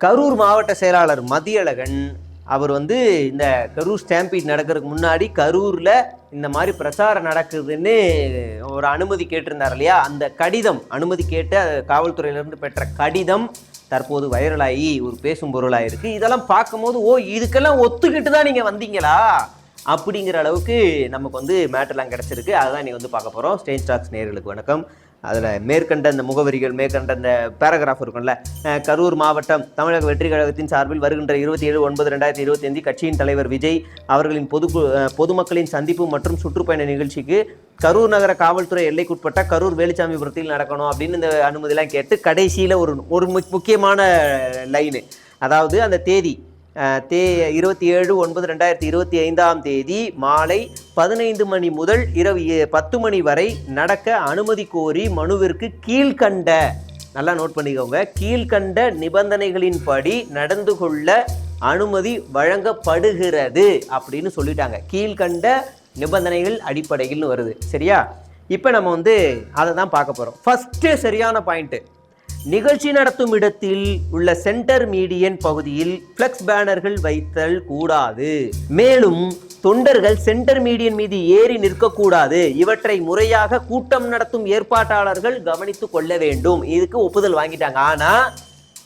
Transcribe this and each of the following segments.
கரூர் மாவட்ட செயலாளர் மதியழகன் அவர் வந்து இந்த கரூர் ஸ்டாம்பீட் நடக்கிறதுக்கு முன்னாடி கரூரில் இந்த மாதிரி பிரச்சாரம் நடக்குதுன்னு ஒரு அனுமதி கேட்டிருந்தார் இல்லையா? அந்த கடிதம் அனுமதி கேட்டு காவல்துறையிலேருந்து காவல்துறையிலிருந்து பெற்ற கடிதம் தற்போது வைரலாகி ஒரு பேசும் பொருளாக இருக்குது இதெல்லாம் பார்க்கும்போது ஓ இதுக்கெல்லாம் ஒத்துக்கிட்டு தான் நீங்கள் வந்தீங்களா? அப்படிங்கிற அளவுக்கு நமக்கு வந்து மேட்டர்லாம் கிடச்சிருக்கு. அதுதான் நீங்கள் வந்து பார்க்க போகிறோம் ஸ்டேஜ் டாக்ஸ் நேர்களுக்கு வணக்கம். அதில் மேற்கண்ட அந்த முகவரிகள் மேற்கண்ட அந்த பேராகிராஃப் இருக்கும்ல கரூர் மாவட்டம் தமிழக வெற்றி கழகத்தின் சார்பில் வருகின்ற இருபத்தி ஏழு ஒன்பது ரெண்டாயிரத்தி இருபத்தி அஞ்சு கட்சியின் தலைவர் விஜய் அவர்களின் பொது பொதுமக்களின் சந்திப்பு மற்றும் சுற்றுப்பயண நிகழ்ச்சிக்கு கரூர் நகர காவல்துறை எல்லைக்குட்பட்ட கரூர் வேலுச்சாமிபுரத்தில் நடக்கணும் அப்படின்னு இந்த அனுமதிலாம் கேட்டு கடைசியில் ஒரு ஒரு முக்கியமான லைனு அதாவது அந்த தேதி தே இருபத்தி ஏழு ஒன்பது ரெண்டாயிரத்தி இருபத்தி ஐந்தாம் தேதி மாலை பதினைந்து மணி முதல் இரவு பத்து மணி வரை நடக்க அனுமதி கோரி மனுவிற்கு கீழ்கண்ட நல்லா நோட் பண்ணிக்கோங்க கீழ்கண்ட நிபந்தனைகளின்படி நடந்து கொள்ள அனுமதி வழங்கப்படுகிறது அப்படின்னு சொல்லிட்டாங்க. கீழ்கண்ட நிபந்தனைகள் அடிப்படையில்னு வருது. சரியா? இப்போ நம்ம வந்து அதை தான் பார்க்க போகிறோம் ஃபஸ்ட்டு சரியான பாயிண்ட்டு நிகழ்ச்சி நடத்தும் இடத்தில் உள்ள சென்டர் மீடியன் பகுதியில் ஃப்ளெக்ஸ் பேனர்கள் வைத்தல் கூடாது. மேலும் தொண்டர்கள் சென்டர் மீடியன் மீது ஏறி நிற்கக்கூடாது. இவற்றை முறையாக கூட்டம் நடத்தும் ஏற்பாட்டாளர்கள் கவனித்துக் கொள்ள வேண்டும். இதுக்கு ஒப்புதல் வாங்கிட்டாங்க. ஆனா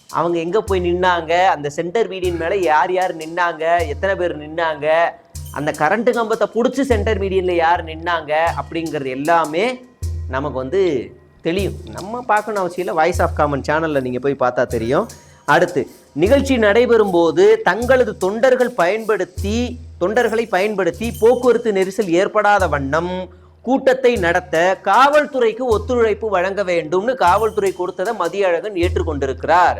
அவங்க எங்க போய் நின்னாங்க? அந்த சென்டர் மீடியன் மேல யார் யார் நின்னாங்க? எத்தனை பேர் நின்னாங்க? அந்த கரண்ட் கம்பத்தை பிடிச்சி சென்டர் மீடியன்ல யார் நின்னாங்க? அப்படிங்கிறது எல்லாமே நமக்கு வந்து தெரியும் நம்ம பார்க்கணும் அவசியம் இல்லை. வாய்ஸ் ஆஃப் காமன் சேனலில் நீங்கள் போய் பார்த்தா தெரியும். அடுத்து நிகழ்ச்சி நடைபெறும் போது தங்களது தொண்டர்கள் பயன்படுத்தி தொண்டர்களை பயன்படுத்தி போக்குவரத்து நெரிசல் ஏற்படாத வண்ணம் கூட்டத்தை நடத்த காவல்துறைக்கு ஒத்துழைப்பு வழங்க வேண்டும்னு காவல்துறை கொடுத்ததை மதியழகன் ஏற்றுக்கொண்டிருக்கிறார்.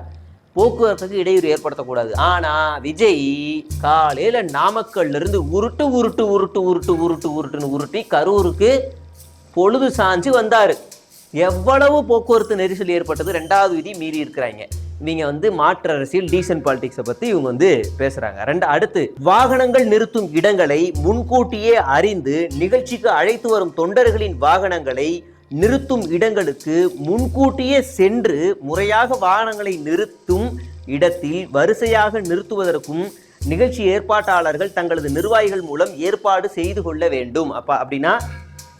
போக்குவரத்துக்கு இடையூறு ஏற்படுத்தக்கூடாது. ஆனால் விஜய் காலையில் நாமக்கல்ல இருந்து உருட்டு உருட்டு உருட்டு உருட்டு உருட்டு உருட்டுன்னு உருட்டி கரூருக்கு பொழுது சாஞ்சு வந்தார். எவ்வளவு போக்குவரத்து நெரிசல் ஏற்பட்டது ரெண்டாவது விதி மீறி இருக்கிறாங்க. இவங்க வந்து மாற்று அரசியல் டீசன்ட் பாலிடிக்ஸை பற்றி இவங்க வந்து பேசுகிறாங்க ரெண்டு அடுத்து வாகனங்கள் நிறுத்தும் இடங்களை முன்கூட்டியே அறிந்து நிகழ்ச்சிக்கு அழைத்து வரும் தொண்டர்களின் வாகனங்களை நிறுத்தும் இடங்களுக்கு முன்கூட்டியே சென்று முறையாக வாகனங்களை நிறுத்தும் இடத்தில் வரிசையாக நிறுத்துவதற்கும் நிகழ்ச்சி ஏற்பாட்டாளர்கள் தங்களது நிர்வாகிகள் மூலம் ஏற்பாடு செய்து கொள்ள வேண்டும். அப்போ அப்படின்னா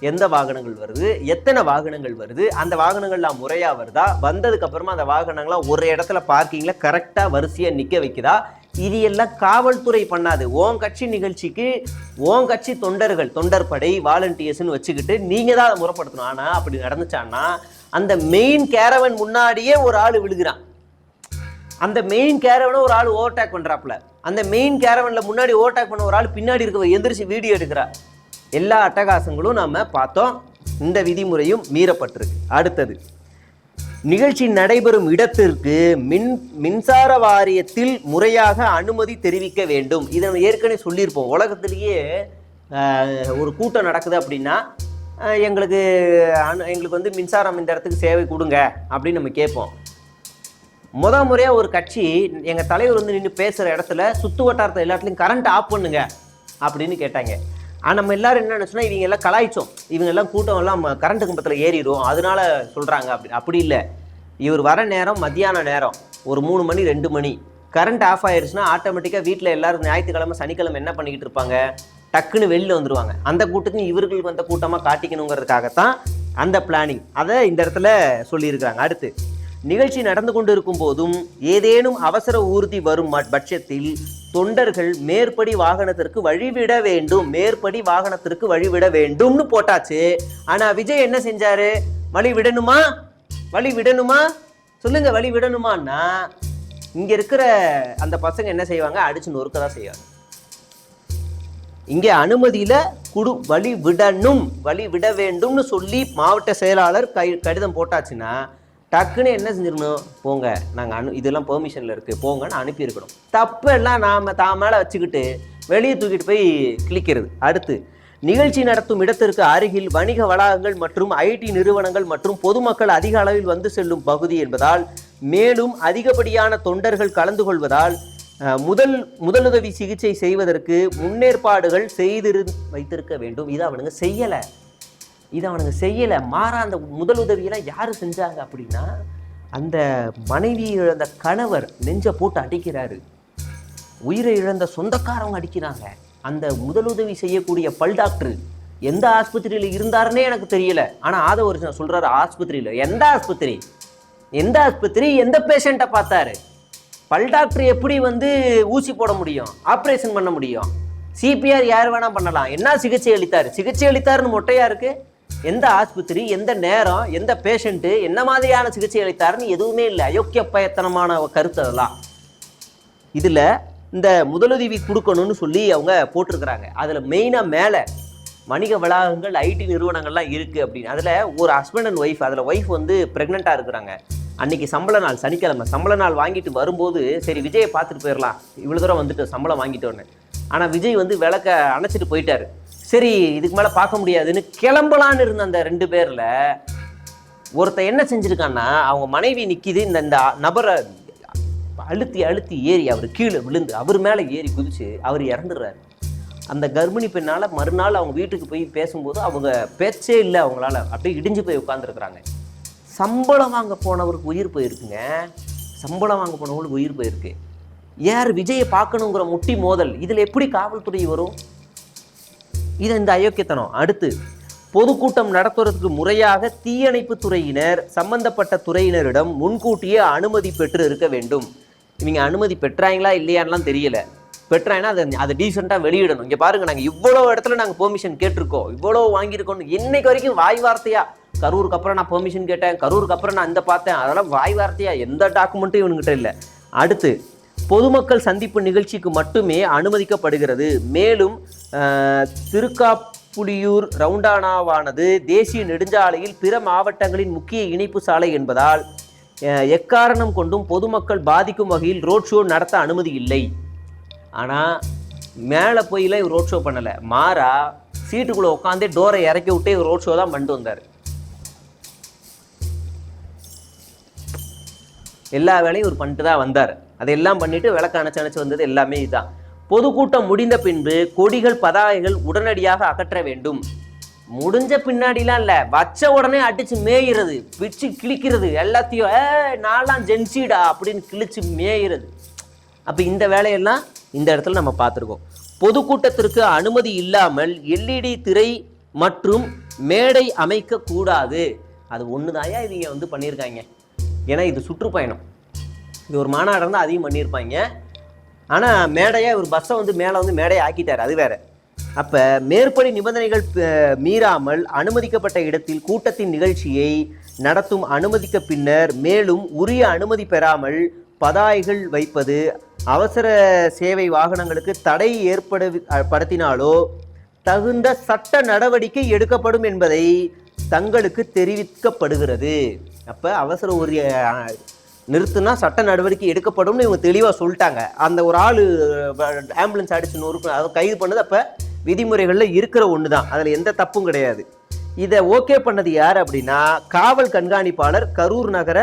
எந்த வாகனங்கள் வருது எத்தனை வாகனங்கள் வருது அந்த வாகனங்கள்லாம் முறையாக வருதா வந்ததுக்கு அப்புறமா அந்த வாகனங்கள்லாம் ஒரு இடத்துல பார்க்கிங்ல கரெக்டாக வரிசையாக நிற்க வைக்குதா? இது எல்லாம் காவல்துறை பண்ணாது. ஓன் கட்சி நிகழ்ச்சிக்கு ஓன் கட்சி தொண்டர்கள் தொண்டர் படை வாலண்டியர்ஸ்னு வச்சுக்கிட்டு நீங்கள் தான் அதை முறைப்படுத்தணும். ஆனால் அப்படி நடந்துச்சான்னா அந்த மெயின் கேரவன் முன்னாடியே ஒரு ஆள் விழுகிறான். அந்த மெயின் கேரவனை ஒரு ஆள் ஓவர்டேக் பண்ணுறாப்புல அந்த மெயின் கேரவனில் முன்னாடி ஓவர்டேக் பண்ண ஒரு ஆள் பின்னாடி இருக்க எந்திரிச்சு வீடியோ எடுக்கிறா எல்லா அட்டகாசங்களும் நம்ம பார்த்தோம். இந்த விதிமுறையும் மீறப்பட்டிருக்கு. அடுத்தது நிகழ்ச்சி நடைபெறும் இடத்திற்கு மின் மின்சார வாரியத்தில் முறையாக அனுமதி தெரிவிக்க வேண்டும். இதை நம்ம ஏற்கனவே சொல்லியிருப்போம். உலகத்திலேயே ஒரு கூட்டம் நடக்குது அப்படின்னா எங்களுக்கு அனு எங்களுக்கு வந்து மின்சாரம் இந்த இடத்துக்கு சேவை கொடுங்க அப்படின்னு நம்ம கேட்போம். முத முறையாக ஒரு கட்சி எங்கள் தலைவர் வந்து நின்று பேசுகிற இடத்துல சுற்று வட்டாரத்தை எல்லாத்துலேயும் கரண்ட் ஆஃப் பண்ணுங்க அப்படின்னு கேட்டாங்க. ஆனால் நம்ம எல்லாரும் என்ன நினச்சோன்னா இவங்க எல்லாம் கலாய்ச்சோம். இவங்க எல்லாம் கூட்டம் எல்லாம் கரண்ட் கம்பத்தில் ஏறிடும் அதனால சொல்கிறாங்க அப்படி அப்படி இல்லை. இவர் வர நேரம் மத்தியான நேரம். ஒரு மூணு மணி ரெண்டு மணி. கரண்ட் ஆஃப் ஆயிருச்சுன்னா ஆட்டோமேட்டிக்காக வீட்டில் எல்லாரும் ஞாயிற்றுக்கிழமை சனிக்கிழமை என்ன பண்ணிக்கிட்டு இருப்பாங்க? டக்குன்னு வெளியில் வந்துருவாங்க. அந்த கூட்டத்தையும் இவர்களுக்கு வந்த கூட்டமாக காட்டிக்கணுங்கிறதுக்காகத்தான் அந்த பிளானிங் அதை இந்த இடத்துல சொல்லியிருக்கிறாங்க. அடுத்து நிகழ்ச்சி நடந்து கொண்டிருக்கும் போதும் ஏதேனும் அவசர ஊர்தி வரும் பட்சத்தில் தொண்டர்கள் மேற்படி வாகனத்திற்கு வழிவிட வேண்டும் மேற்படி வாகனத்திற்கு வழிவிட வேண்டும்னு போட்டாச்சு. ஆனா விஜய் என்ன செஞ்சாரு? வழி விடணுமா? வழி விடணுமா? சொல்லுங்க வழி விடணுமான்னா இங்க இருக்கிற அந்த பசங்க என்ன செய்வாங்க? அடிச்சு நொறுக்க தான் செய்வாங்க. இங்கே அனுமதியில் குடு வழி விடணும் வழி விட வேண்டும்னு சொல்லி மாவட்ட செயலாளர் கை கடிதம் போட்டாச்சுன்னா டக்குன்னு என்ன செஞ்சிடணும் போங்க. நாங்கள் அனு இதெல்லாம் பெர்மிஷனில் இருக்குது போங்கன்னு அனுப்பியிருக்கணும். தப்பெல்லாம் நாம் தான் மேலே வச்சுக்கிட்டு வெளியே தூக்கிட்டு போய் கிளிக்கிறது அடுத்து நிகழ்ச்சி நடத்தும் இடத்திற்கு அருகில் வணிக வளாகங்கள் மற்றும் ஐடி நிறுவனங்கள் மற்றும் பொதுமக்கள் அதிக அளவில் வந்து செல்லும் பகுதி என்பதால் மேலும் அதிகப்படியான தொண்டர்கள் கலந்து கொள்வதால் முதல் முதலுதவி சிகிச்சை செய்வதற்கு முன்னேற்பாடுகள் செய்திரு வைத்திருக்க வேண்டும். இதை அவனுங்க செய்யலை. இதை அவனுங்க செய்யலை. மாறா அந்த முதலுதவியெல்லாம் யார் செஞ்சாங்க அப்படின்னா அந்த மனைவி இழந்த கணவர் நெஞ்சை போட்டு அடிக்கிறாரு. உயிரை இழந்த சொந்தக்காரவங்க அடிக்கிறாங்க. அந்த முதலுதவி செய்யக்கூடிய பல் டாக்டர் எந்த ஆஸ்பத்திரியில் இருந்தாருன்னே எனக்கு தெரியல. ஆனால் அதை ஒரு சொல்கிறாரு ஆஸ்பத்திரியில். எந்த ஆஸ்பத்திரி? எந்த ஆஸ்பத்திரி? எந்த பேஷண்ட்டை பார்த்தாரு? பல் டாக்டர் எப்படி வந்து ஊசி போட முடியும்? ஆப்ரேஷன் பண்ண முடியும்? சிபிஆர் யார் வேணால் பண்ணலாம். என்ன சிகிச்சை அளித்தார்? சிகிச்சை அளித்தாருன்னு மொட்டையாக இருக்குது எந்த ஆஸ்பத்திரி எந்த நேரம் எந்த பேஷண்ட்டு என்ன மாதிரியான சிகிச்சை அளித்தாருன்னு எதுவுமே இல்லை. அயோக்கிய பயத்தனமான கருத்து அதெல்லாம். இதில் இந்த முதலுதவி கொடுக்கணும்னு சொல்லி அவங்க போட்டிருக்கிறாங்க. அதில் மெயினாக மேலே வணிக வளாகங்கள் ஐடி நிறுவனங்கள்லாம் இருக்குது அப்படின்னு. அதில் ஒரு ஹஸ்பண்ட் அண்ட் ஒய்ஃப் அதில் ஒய்ஃப் வந்து ப்ரெக்னெண்ட்டாக இருக்கிறாங்க. அன்றைக்கி சம்பள நாள் சனிக்கிழமை. சம்பள நாள் வாங்கிட்டு வரும்போது சரி விஜயை பார்த்துட்டு போயிடலாம். இவ்வளோ தூரம் வந்துட்டு சம்பளம் வாங்கிட்டோன்னு. ஆனால் விஜய் வந்து விளக்க அணைச்சிட்டு போயிட்டார். சரி இதுக்கு மேலே பார்க்க முடியாதுன்னு கிளம்பலான்னு இருந்த அந்த ரெண்டு பேரில் ஒருத்தன் என்ன செஞ்சுருக்கான்னா அவங்க மனைவி நிற்கிது இந்த இந்த நபரை அழுத்தி அழுத்தி ஏறி அவர் கீழே விழுந்து அவர் மேலே ஏறி குதிச்சு அவர் இறந்துடுறாரு. அந்த கர்ப்பிணி பெண்ணால் மறுநாள் அவங்க வீட்டுக்கு போய் பேசும்போது அவங்க பேச்சே இல்லை அவங்களால. அப்படியே இடிஞ்சு போய் உட்காந்துருக்குறாங்க சம்பளம் வாங்க போனவருக்கு உயிர் போயிருக்குங்க. சம்பளம் வாங்க போனவங்களுக்கு உயிர் போயிருக்கு. யார் விஜயை பார்க்கணுங்கிற முட்டி மோதல். இதில் எப்படி காவல்துறை வரும்? இது இந்த அயோக்கியத்தனம். அடுத்து பொதுக்கூட்டம் நடத்துவதற்கு முறையாக தீயணைப்பு துறையினர் சம்பந்தப்பட்ட துறையினரிடம் முன்கூட்டியே அனுமதி பெற்று இருக்க வேண்டும். இவங்க அனுமதி பெற்றாங்களா இல்லையான்லாம் தெரியல. பெற்றாங்கன்னா அதை அதை டீசெண்டாக வெளியிடணும். இங்கே பாருங்கள் நாங்கள் இவ்வளோ இடத்துல நாங்கள் பெர்மிஷன் கேட்டிருக்கோம். இவ்வளோ வாங்கியிருக்கோம் இன்னைக்கு வரைக்கும் வாய் வார்த்தையா? கரூருக்கு அப்புறம் நான் பெர்மிஷன் கேட்டேன். கரூருக்கு அப்புறம் நான் இந்த பார்த்தேன். அதெல்லாம் வாய் வார்த்தையா? எந்த டாக்குமெண்ட்டும் இவனுங்கிட்ட இல்லை. அடுத்து பொதுமக்கள் சந்திப்பு நிகழ்ச்சிக்கு மட்டுமே அனுமதிக்கப்படுகிறது. மேலும் திருக்காப்புலியூர் ரவுண்டானாவானது தேசிய நெடுஞ்சாலையில் பிற மாவட்டங்களின் முக்கிய இணைப்பு சாலை என்பதால் எக்காரணம் கொண்டும் பொதுமக்கள் பாதிக்கும் வகையில் ரோட் ஷோ நடத்த அனுமதி இல்லை. ஆனால் மேலே போயில இவர் ரோட் ஷோ பண்ணலை. மாறா சீட்டுக்குள்ளே உட்காந்தே டோரை இறக்கி விட்டே இவர் ரோட் ஷோ தான் பண்ணிட்டு வந்தார். எல்லா வேலையும் இவர் பண்ணிட்டு தான் வந்தார். அதையெல்லாம் பண்ணிட்டு விளக்கு அணைச்சு அணைச்சு வந்தது எல்லாமே இதுதான் பொதுக்கூட்டம் முடிந்த பின்பு கொடிகள் பதாகைகள் உடனடியாக அகற்ற வேண்டும். முடிஞ்ச பின்னாடிலாம் இல்லை. வச்ச உடனே அடிச்சு மேயிறது பிச்சு கிழிக்கிறது எல்லாத்தையும் ஏ நான்லாம் ஜென்சிடா அப்படின்னு கிழிச்சு மேயிறது. அப்போ இந்த வேலையெல்லாம் இந்த இடத்துல நம்ம பார்த்துருக்கோம். பொதுக்கூட்டத்திற்கு அனுமதி இல்லாமல் எல்இடி திரை மற்றும் மேடை அமைக்கக்கூடாது. அது ஒன்று தாயா இவங்க வந்து பண்ணியிருக்காங்க. ஏன்னா இது சுற்றுப்பயணம். இது ஒரு மாநாடு இருந்தால் அதையும் பண்ணியிருப்பாங்க. ஆனால் மேடையாக ஒரு பஸ்ஸை வந்து மேலே வந்து மேடையை ஆக்கிட்டார். அது வேறு. அப்போ மேற்படி நிபந்தனைகள் மீறாமல் அனுமதிக்கப்பட்ட இடத்தில் கூட்டத்தின் நிகழ்ச்சியை நடத்தும் அனுமதிக்க பின்னர் மேலும் உரிய அனுமதி பெறாமல் பதாய்கள் வைப்பது அவசர சேவை வாகனங்களுக்கு தடை ஏற்படு படுத்தினாலோ தகுந்த சட்ட நடவடிக்கை எடுக்கப்படும் என்பதை தங்களுக்கு தெரிவிக்கப்படுகிறது. அப்போ அவசர ஒரு நிறுத்துனா சட்ட நடவடிக்கை எடுக்கப்படும்னு இவங்க தெளிவாக சொல்லிட்டாங்க. அந்த ஒரு ஆள் ஆம்புலன்ஸ் அடிச்சு நொறுக்கு அதை கைது பண்ணது அப்போ விதிமுறைகளில் இருக்கிற ஒன்று தான் அதில் எந்த தப்பும் கிடையாது. இதை ஓகே பண்ணது யார் அப்படின்னா காவல் கண்காணிப்பாளர் கரூர் நகர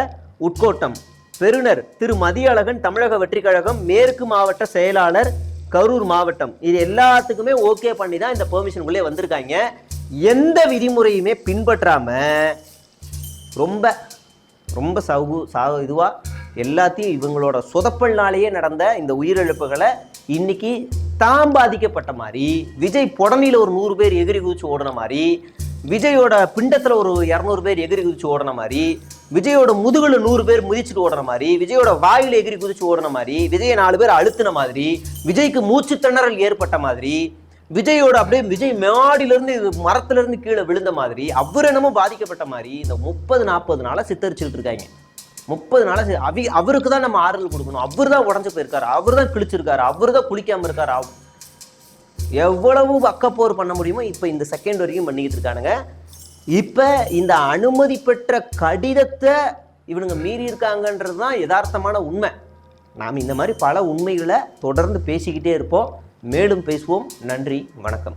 உட்கோட்டம் பெறுநர் திரு. மதியழகன் தமிழக வெற்றி கழகம் மேற்கு மாவட்ட செயலாளர் கரூர் மாவட்டம். இது எல்லாத்துக்குமே ஓகே பண்ணி தான் இந்த பெர்மிஷனுக்குள்ளே வந்திருக்காங்க. எந்த விதிமுறையுமே பின்பற்றாமல் ரொம்ப ரொம்ப சவு சா இதுவாக எல்லாத்தையும் இவங்களோட சொதப்பல்னாலேயே நடந்த இந்த உயிரிழப்புகளை இன்னைக்கு தான் பாதிக்கப்பட்ட மாதிரி விஜய் புடனில் ஒரு நூறு பேர் எகிரி குதிச்சு ஓடின மாதிரி விஜயோட பிண்டத்தில் ஒரு இரநூறு பேர் எகிரி குதிச்சு ஓடின மாதிரி விஜயோட முதுகில் நூறு பேர் முதிச்சுட்டு ஓடுற மாதிரி விஜயோட வாயில் எகிரி குதிச்சு ஓடுன மாதிரி விஜயை நாலு பேர் அழுத்தின மாதிரி விஜய்க்கு மூச்சு திணறல் ஏற்பட்ட மாதிரி விஜயோட அப்படியே விஜய் மேடிலிருந்து மரத்திலிருந்து கீழே விழுந்த மாதிரி அவர் என்னமோ பாதிக்கப்பட்ட மாதிரி இந்த முப்பது நாற்பது நாளாக சித்தரிச்சுட்டு இருக்காங்க. முப்பது நாளாக அவி அவருக்கு தான் நம்ம ஆறுதல் கொடுக்கணும். அவர் தான் உடஞ்சு போயிருக்காரு. அவர் தான் கிழிச்சிருக்காரு. அவர் தான் குளிக்காமல் இருக்காரு. அவ்- எவ்வளவு அக்கப்போர் பண்ண முடியுமோ இப்போ இந்த செகண்ட் வரைக்கும் பண்ணிக்கிட்டு இருக்கானுங்க. இப்போ இந்த அனுமதி பெற்ற கடிதத்தை இவனுங்க மீறி இருக்காங்கன்றது தான் யதார்த்தமான உண்மை. நாம் இந்த மாதிரி பல உண்மைகளை தொடர்ந்து பேசிக்கிட்டே இருப்போம். மேலும் பேசுவோம். நன்றி வணக்கம்.